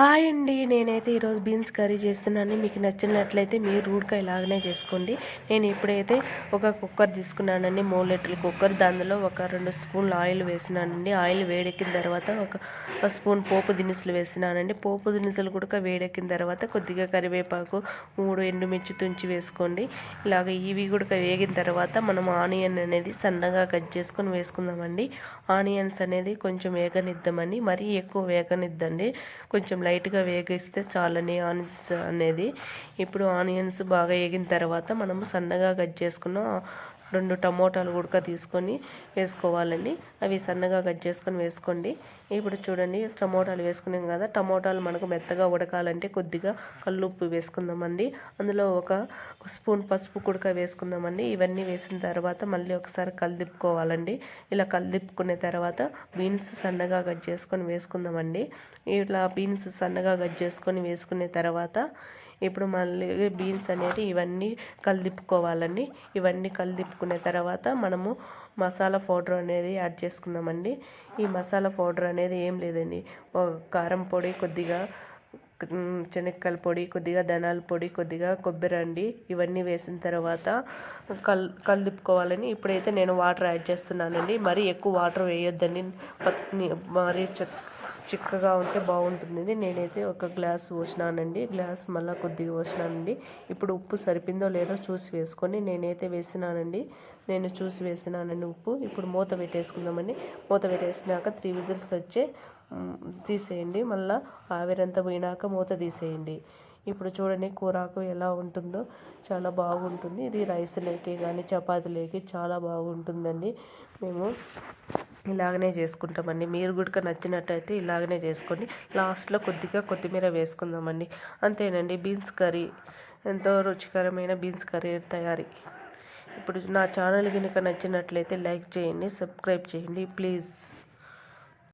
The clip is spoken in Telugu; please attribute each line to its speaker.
Speaker 1: హాయ్ అండి. నేనైతే ఈరోజు బీన్స్ కర్రీ చేస్తున్నాను. మీకు నచ్చినట్లయితే మీరు రూడ్గా ఇలాగనే చేసుకోండి. నేను ఇప్పుడైతే ఒక కుక్కర్ తీసుకున్నానండి. మూడు లీటర్ల కుక్కర్. దానిలో ఒక రెండు స్పూన్లు ఆయిల్ వేసినానండి. ఆయిల్ వేడెక్కిన తర్వాత ఒక స్పూన్ పోపు దినుసులు వేసినానండి. పోపు దినుసులు కూడా వేడెక్కిన తర్వాత కొద్దిగా కరివేపాకు మూడు ఎండుమిర్చి తుంచి వేసుకోండి. ఇలాగ ఇవి కూడా వేగిన తర్వాత మనం ఆనియన్ అనేది సన్నగా కట్ చేసుకొని వేసుకుందామండి. ఆనియన్స్ అనేది కొంచెం వేగనిద్దామండి. మరీ ఎక్కువ వేగనిద్దండి. కొంచెం లైట్గా వేగిస్తే చాలని ఆనియన్స్ అనేది. ఇప్పుడు ఆనియన్స్ బాగా వేగిన తర్వాత మనము సన్నగా కట్ చేసుకున్న రెండు టమోటాలు ఉడక తీసుకొని వేసుకోవాలండి. అవి సన్నగా కట్ చేసుకొని వేసుకోండి. ఇప్పుడు చూడండి టమోటాలు వేసుకున్నాం కదా టమోటాలు మనకు మెత్తగా ఉడకాలంటే కొద్దిగా కల్లుప్పు వేసుకుందామండి. అందులో ఒక స్పూన్ పసుపు కుడక వేసుకుందామండి. ఇవన్నీ వేసిన తర్వాత మళ్ళీ ఒకసారి కలిదిప్పుకోవాలండి. ఇలా కలిదిప్పుకున్న తర్వాత బీన్స్ సన్నగా కట్ చేసుకొని వేసుకుందామండి. ఇట్లా బీన్స్ సన్నగా కట్ చేసుకొని వేసుకునే తర్వాత ఇప్పుడు మళ్ళీ బీన్స్ అనేది ఇవన్నీ కలిదిప్పుకోవాలండి. ఇవన్నీ కలిదిప్పుకునే తర్వాత మనము మసాలా పౌడర్ అనేది యాడ్ చేసుకుందామండి. ఈ మసాలా పౌడర్ అనేది ఏం లేదండి. కారం పొడి కొద్దిగా శనక్కాయల పొడి కొద్దిగా ధనాల పొడి కొద్దిగా కొబ్బరి అండి. ఇవన్నీ వేసిన తర్వాత కల్ కలిపుకోవాలని ఇప్పుడైతే నేను వాటర్ యాడ్ చేస్తున్నానండి. మరీ ఎక్కువ వాటర్ వేయొద్దండి. మరీ చిక్కగా ఉంటే బాగుంటుంది నేనైతే ఒక గ్లాస్ పోసినానండి. గ్లాస్ మళ్ళీ కొద్దిగా పోసినానండి. ఇప్పుడు ఉప్పు సరిపోయిందో లేదో చూసి వేసుకొని నేనైతే వేసినానండి. నేను చూసి వేసినానండి ఉప్పు. ఇప్పుడు మూత పెట్టేసుకుందామండి. మూత పెట్టేసినాక త్రీ విజిల్స్ వచ్చే తీసేయండి. మళ్ళీ ఆవిరంతా పోయినాక మూత తీసేయండి. ఇప్పుడు చూడండి కూరాకు ఎలా ఉంటుందో. చాలా బాగుంటుంది. ఇది రైస్లోకి కానీ చపాతీలోకి చాలా బాగుంటుందండి. మేము ఇలాగనే చేసుకుంటామండి. మీరు కూడా నచ్చినట్టయితే ఇలాగనే చేసుకోండి. లాస్ట్లో కొద్దిగా కొత్తిమీర వేసుకుందామండి. అంతేనండి. బీన్స్ కర్రీ ఎంతో రుచికరమైన బీన్స్ కర్రీ తయారీ. ఇప్పుడు నా ఛానల్ కనుక నచ్చినట్లయితే లైక్ చేయండి సబ్స్క్రైబ్ చేయండి. ప్లీజ్.